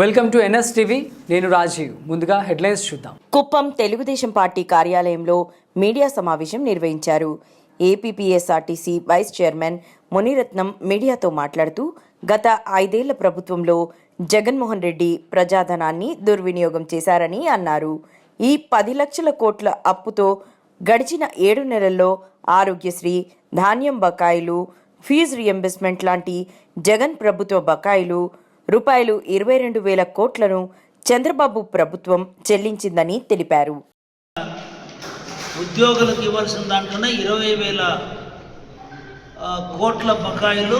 Welcome to NS TV. నేను రాజీవ్. ముందుగా headlines చూద్దాం. కుప్పం తెలుగుదేశం పార్టీ కార్యాలయంలో మీడియా సమావేశం నిర్వహించారు. ఏపీపీఎస్ఆర్టీసీ వైస్ చైర్మన్ మునిరత్నం మీడియాతో మాట్లాడుతూ గత ఐదేళ్ళ ప్రభుత్వంలో జగన్మోహన్ రెడ్డి ప్రజాధనాన్ని దుర్వినియోగం చేశారని అన్నారు. ఈ పది లక్షల కోట్ల అప్పుతో గడిచిన ఏడు నెలల్లో ఆరోగ్యశ్రీ ధాన్యం బకాయిలు ఫీజు రియంబర్స్మెంట్ లాంటి జగన్ ప్రభుత్వ బకాయిలు రూపాయలు ఇరవై రెండు వేల కోట్లను చంద్రబాబు ప్రభుత్వం చెల్లించిందని తెలిపారు. ఉద్యోగులకు ఇవ్వాల్సిన దాంట్లోనే ఇరవై వేల కోట్ల బకాయిలు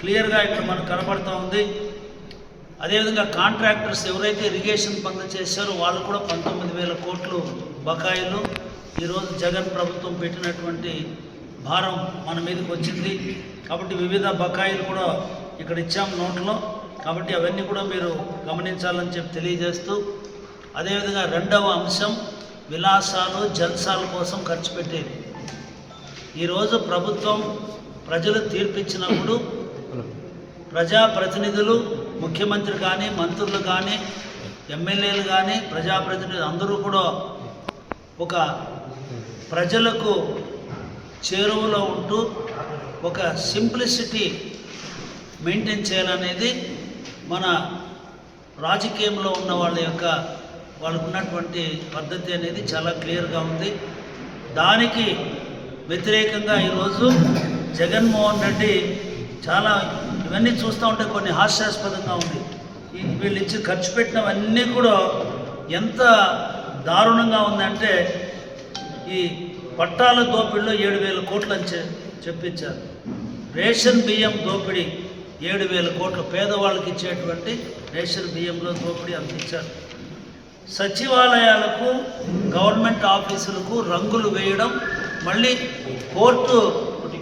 క్లియర్గా ఇక్కడ మనకు కనబడుతూ ఉంది. అదేవిధంగా కాంట్రాక్టర్స్ ఎవరైతే ఇరిగేషన్ పనులు చేశారో వాళ్ళు కూడా పంతొమ్మిది వేల కోట్లు బకాయిలు ఈరోజు జగన్ ప్రభుత్వం పెట్టినటువంటి భారం మన మీదకి వచ్చింది. కాబట్టి వివిధ బకాయిలు కూడా ఇక్కడ ఇచ్చాం నోట్లో. కాబట్టి అవన్నీ కూడా మీరు గమనించాలని చెప్పి తెలియజేస్తూ అదేవిధంగా రెండవ అంశం విలాసాలు జల్సాల కోసం ఖర్చు పెట్టేది. ఈరోజు ప్రభుత్వం ప్రజలు తీర్పిచ్చినప్పుడు ప్రజాప్రతినిధులు ముఖ్యమంత్రి కానీ మంత్రులు కానీ ఎమ్మెల్యేలు కానీ ప్రజాప్రతినిధులు అందరూ కూడా ఒక ప్రజలకు చేరువలో ఉంటూ ఒక సింప్లిసిటీ మెయింటైన్ చేయాలనేది మన రాజకీయంలో ఉన్న వాళ్ళ యొక్క వాళ్ళకు ఉన్నటువంటి పద్ధతి అనేది చాలా క్లియర్గా ఉంది. దానికి వ్యతిరేకంగా ఈరోజు జగన్మోహన్ రెడ్డి చాలా ఇవన్నీ చూస్తూ ఉంటే కొన్ని హాస్యాస్పదంగా ఉంది. వీళ్ళు ఇచ్చి ఖర్చు పెట్టినవన్నీ కూడా ఎంత దారుణంగా ఉందంటే ఈ పట్టాల దోపిడిలో ఏడు వేల కోట్లు అని చె- చెప్పించారు. రేషన్ బియ్యం దోపిడీ ఏడు వేల కోట్లు పేదవాళ్ళకి ఇచ్చేటువంటి రేషన్ బియ్యంలో దోపిడీ అందించారు. సచివాలయాలకు గవర్నమెంట్ ఆఫీసులకు రంగులు వేయడం మళ్ళీ కోర్టు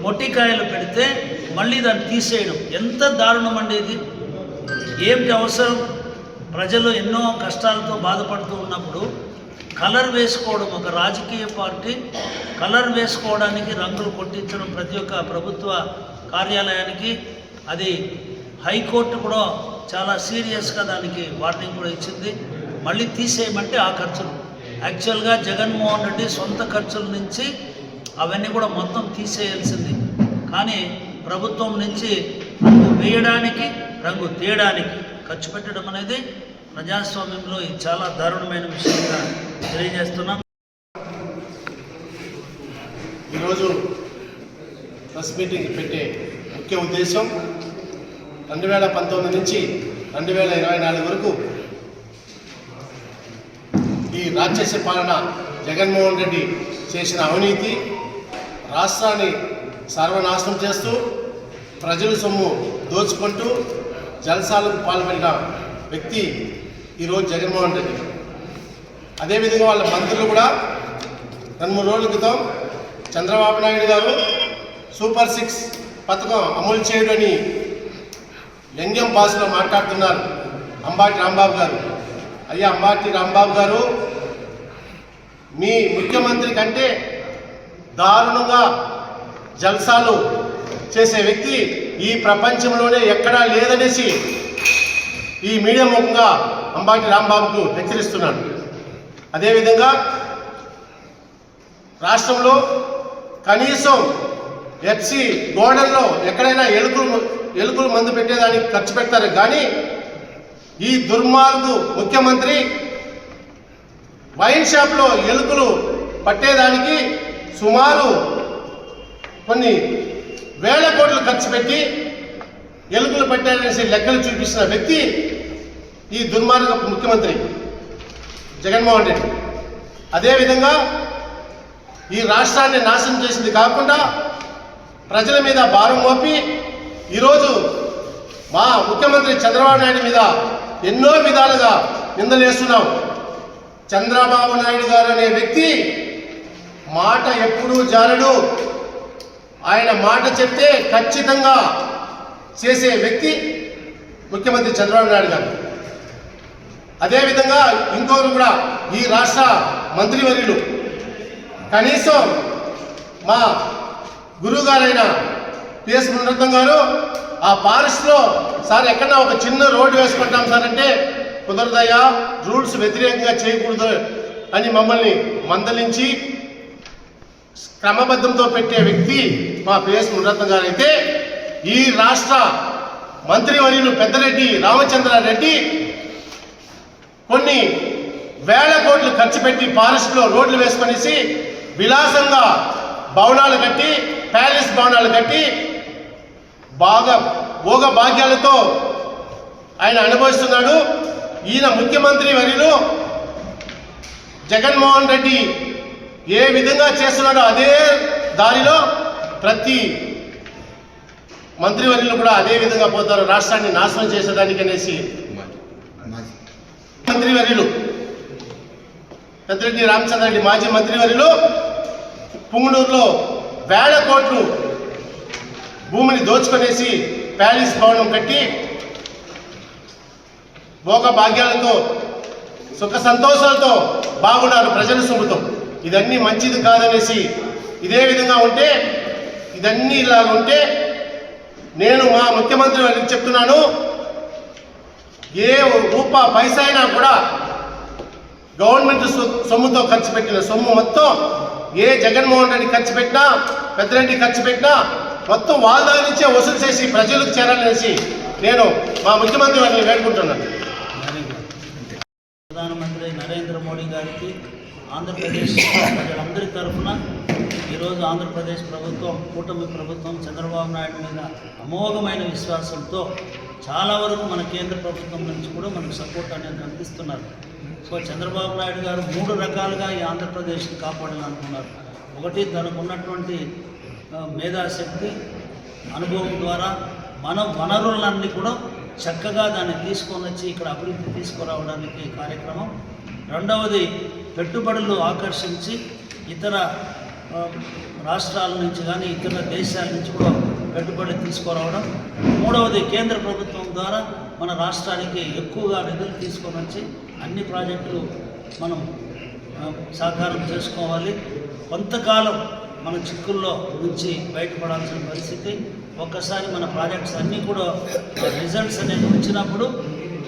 మొట్టికాయలు పెడితే మళ్ళీ దాన్ని తీసేయడం. ఎంత దారుణం అండి ఇది. ఏమిటి అవసరం? ప్రజలు ఎన్నో కష్టాలతో బాధపడుతూ ఉన్నప్పుడు కలర్ వేసుకోవడం ఒక రాజకీయ పార్టీ. కలర్ వేసుకోవడానికి రంగులు కొట్టించడం ప్రతి ఒక్క ప్రభుత్వ కార్యాలయానికి అది హైకోర్టు కూడా చాలా సీరియస్గా దానికి వార్నింగ్ కూడా ఇచ్చింది. మళ్ళీ తీసేయమంటే ఆ ఖర్చులు. యాక్చువల్గా జగన్మోహన్ రెడ్డి సొంత ఖర్చుల నుంచి అవన్నీ కూడా మొత్తం తీసేయాల్సింది. కానీ ప్రభుత్వం నుంచి రంగు వేయడానికి రంగు తీయడానికి ఖర్చు పెట్టడం అనేది ప్రజాస్వామ్యంలో ఇది చాలా దారుణమైన విషయంగా తెలియజేస్తున్నాం. ఈరోజు ప్రెస్ మీటింగ్ పెట్టే ముఖ్య ఉద్దేశం రెండు వేల పంతొమ్మిది నుంచి రెండు వేల ఇరవై నాలుగు వరకు ఈ రాక్షస పాలన జగన్మోహన్ రెడ్డి చేసిన అవినీతి రాష్ట్రాన్ని సర్వనాశనం చేస్తూ ప్రజల సొమ్ము దోచుకుంటూ జలసాలకు పాల్పడిన వ్యక్తి ఈరోజు జగన్మోహన్ రెడ్డి. అదేవిధంగా వాళ్ళ మంత్రులు కూడా రెండు మూడు రోజుల క్రితం చంద్రబాబు నాయుడు గారు సూపర్ సిక్స్ పథకం అమలు చేయడని వ్యంగ్యం భాషలో మాట్లాడుతున్నారు అంబాటి రాంబాబు గారు. అయ్యా అంబాటి రాంబాబు గారు మీ ముఖ్యమంత్రి కంటే దారుణంగా జల్సాలు చేసే వ్యక్తి ఈ ప్రపంచంలోనే ఎక్కడా లేదనేసి ఈ మీడియా ముఖంగా అంబాటి రాంబాబుకు హెచ్చరిస్తున్నాను. అదేవిధంగా రాష్ట్రంలో కనీసం ఎఫ్సి గోడల్లో ఎక్కడైనా ఎలుకలు ఎలుకలు మందు పెట్టేదానికి ఖర్చు పెడతారు. కానీ ఈ దుర్మార్గు ముఖ్యమంత్రి వైన్ షాప్లో ఎలుకలు పట్టేదానికి సుమారు కొన్ని వేల కోట్లు ఖర్చు పెట్టి ఎలుకలు పట్టారనేసి లెక్కలు చూపిస్తున్న వ్యక్తి ఈ దుర్మార్గ ముఖ్యమంత్రి జగన్మోహన్ రెడ్డి. అదేవిధంగా ఈ రాష్ట్రాన్ని నాశనం చేసింది కాకుండా ప్రజల మీద భారం మోపి ఈరోజు మా ముఖ్యమంత్రి చంద్రబాబు నాయుడు మీద ఎన్నో విధాలుగా నిందలేస్తున్నాం. చంద్రబాబు నాయుడు గారు అనే వ్యక్తి మాట ఎప్పుడూ జారడు. ఆయన మాట చెప్తే ఖచ్చితంగా చేసే వ్యక్తి ముఖ్యమంత్రి చంద్రబాబు నాయుడు గారు. అదేవిధంగా ఇంకోరు కూడా ఈ రాష్ట్ర మంత్రివర్యులు. కనీసం మా గురువు గారైన పిఎస్ మునరత్నం గారు ఆ ఫారెస్ట్లో సార్ ఎక్కడన్నా ఒక చిన్న రోడ్డు వేసుకుంటాం సార్ అంటే కుదరదయ్యా రూల్స్ వ్యతిరేకంగా చేయకూడదు అని మమ్మల్ని మందలించి క్రమబద్ధంతో పెట్టే వ్యక్తి మా పిఎస్ మునరత్నం గారు అయితే ఈ రాష్ట్ర మంత్రివర్యులు పెద్దరెడ్డి రామచంద్రారెడ్డి కొన్ని వేల కోట్లు ఖర్చు పెట్టి ఫారెస్ట్లో రోడ్లు వేసుకొనేసి విలాసంగా భవనాలు కట్టి ప్యాలెస్ భవనాలు కట్టి బాగా భోగ భాగ్యాలతో ఆయన అనుభవిస్తున్నాడు. ఈయన ముఖ్యమంత్రి వర్యులు జగన్మోహన్ రెడ్డి ఏ విధంగా చేస్తున్నాడో అదే దారిలో ప్రతి మంత్రివర్యులు కూడా అదే విధంగా పోతారు. రాష్ట్రాన్ని నాశనం చేసేదానికి అనేసి. మంత్రివర్యులు పెద్దిరెడ్డి రామచంద్రరెడ్డి మాజీ మంత్రివర్యులు పుంగనూరులో వేల కోట్లు భూమిని దోచుకొనేసి ప్యాలెస్ భవనం కట్టి భోగ భాగ్యాలతో సుఖ సంతోషాలతో బాగున్నారు ప్రజల సొమ్ముతో. ఇదన్నీ మంచిది కాదనేసి ఇదే విధంగా ఉంటే ఇదన్నీ ఇలా ఉంటే నేను మా ముఖ్యమంత్రి వారికి చెప్తున్నాను ఏ రూపా పైసైనా అయినా కూడా గవర్నమెంట్ సొమ్ముతో ఖర్చు పెట్టిన సొమ్ము మొత్తం ఏ జగన్మోహన్ రెడ్డి ఖర్చు పెట్టినా పెద్దరెడ్డి ఖర్చు పెట్టినా మొత్తం వాళ్ళ దగ్గర నుంచే వసూలు చేసి ప్రజలకు చేరాలనేసి నేను మా ముఖ్యమంత్రి వారిని వేడుకుంటున్నాను ప్రధానమంత్రి నరేంద్ర మోడీ గారికి ఆంధ్రప్రదేశ్ ప్రజలందరి తరఫున ఈరోజు ఆంధ్రప్రదేశ్ ప్రభుత్వం కూటమి ప్రభుత్వం చంద్రబాబు నాయుడు మీద అమోఘమైన విశ్వాసంతో చాలా వరకు మన కేంద్ర ప్రభుత్వం నుంచి కూడా మనకు సపోర్ట్ అనేది అందిస్తున్నారు సో చంద్రబాబు నాయుడు గారు మూడు రకాలుగా ఈ ఆంధ్రప్రదేశ్ని కాపాడాలనుకున్నారు. ఒకటి తనకు ఉన్నటువంటి మేధాశక్తి అనుభవం ద్వారా మన వనరులన్నీ కూడా చక్కగా దాన్ని తీసుకొని వచ్చి ఇక్కడ అభివృద్ధి తీసుకురావడానికి కార్యక్రమం. రెండవది పెట్టుబడులు ఆకర్షించి ఇతర రాష్ట్రాల నుంచి కానీ ఇతర దేశాల నుంచి కూడా పెట్టుబడి తీసుకురావడం. మూడవది కేంద్ర ప్రభుత్వం ద్వారా మన రాష్ట్రానికి ఎక్కువగా నిధులు తీసుకొని వచ్చి అన్ని ప్రాజెక్టులు మనం సాకారం చేసుకోవాలి. కొంతకాలం మన చిక్కుల్లో నుంచి బయటపడాల్సిన పరిస్థితి ఒక్కసారి మన ప్రాజెక్ట్స్ అన్నీ కూడా రిజల్ట్స్ అనేవి వచ్చినప్పుడు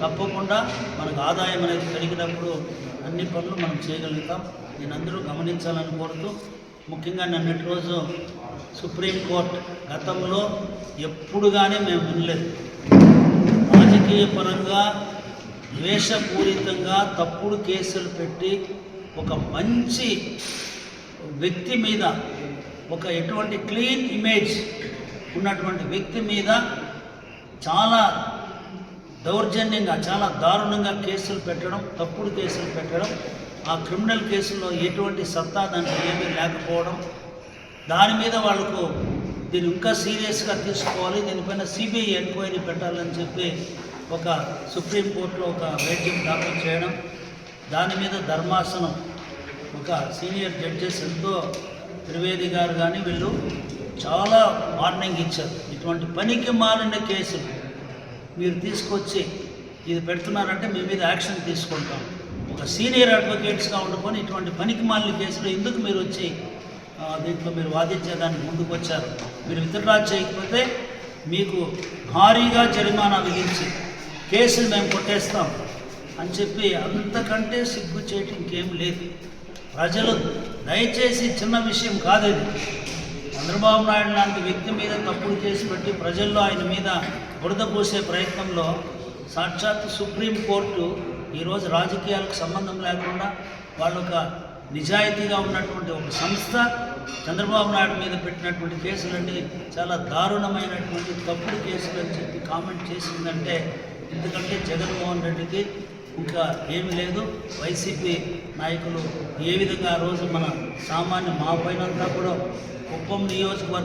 తప్పకుండా మనకు ఆదాయం అనేది పెరిగినప్పుడు అన్ని పనులు మనం చేయగలుగుతాం. నేను అందరూ గమనించాలని కోరుతూ ముఖ్యంగా నిన్నటి రోజు సుప్రీంకోర్టు గతంలో ఎప్పుడు కానీ మేము వినలేదు. రాజకీయ పరంగా ద్వేషపూరితంగా తప్పుడు కేసులు పెట్టి ఒక మంచి వ్యక్తి మీద ఒక ఎటువంటి క్లీన్ ఇమేజ్ ఉన్నటువంటి వ్యక్తి మీద చాలా దౌర్జన్యంగా చాలా దారుణంగా కేసులు పెట్టడం తప్పుడు కేసులు పెట్టడం ఆ క్రిమినల్ కేసుల్లో ఎటువంటి సత్తా దానికి ఏమీ లేకపోవడం దాని మీద వాళ్ళకు దీన్ని ఇంకా సీరియస్గా తీసుకోవాలి దీనిపైన సిబిఐ ఎంక్వైరీ పెట్టాలని చెప్పి ఒక సుప్రీంకోర్టులో ఒక వేద్యం దాఖలు చేయడం దాని మీద ధర్మాసనం. ఒక సీనియర్ జడ్జెస్ ఎంతో త్రివేది గారు కానీ వీళ్ళు చాలా వార్నింగ్ ఇచ్చారు. ఇటువంటి పనికి మారిన కేసులు మీరు తీసుకొచ్చి ఇది పెడుతున్నారంటే మీ మీద యాక్షన్ తీసుకుంటాం. ఒక సీనియర్ అడ్వకేట్స్గా ఉండుకొని ఇటువంటి పనికి మాలిన కేసులు ఎందుకు మీరు వచ్చి దీంట్లో మీరు వాదించేదానికి ముందుకు వచ్చారు? మీరు విత్డ్రా చేయకపోతే మీకు భారీగా జరిమానా విధించి కేసులు మేము కొట్టేస్తాం అని చెప్పి అంతకంటే సిగ్గు చేయటం ఇంకేం లేదు. ప్రజలు దయచేసి చిన్న విషయం కాదు ఇది. చంద్రబాబు నాయుడు లాంటి వ్యక్తి మీద తప్పులు కేసు పెట్టి ప్రజల్లో ఆయన మీద బురద పోసే ప్రయత్నంలో సాక్షాత్ సుప్రీంకోర్టు ఈరోజు రాజకీయాలకు సంబంధం లేకుండా వాళ్ళు ఒక నిజాయితీగా ఉన్నటువంటి ఒక సంస్థ చంద్రబాబు నాయుడు మీద పెట్టినటువంటి కేసులన్నీ చాలా దారుణమైనటువంటి తప్పుడు కేసులు అని చెప్పి కామెంట్ చేసిందంటే ఎందుకంటే జగన్మోహన్ రెడ్డికి ఇంకా ఏమీ లేదు. వైసీపీ నాయకులు ఏ విధంగా ఆ రోజు మన సామాన్య మా పైనంతా కూడా కుప్పం నియోజకవర్గం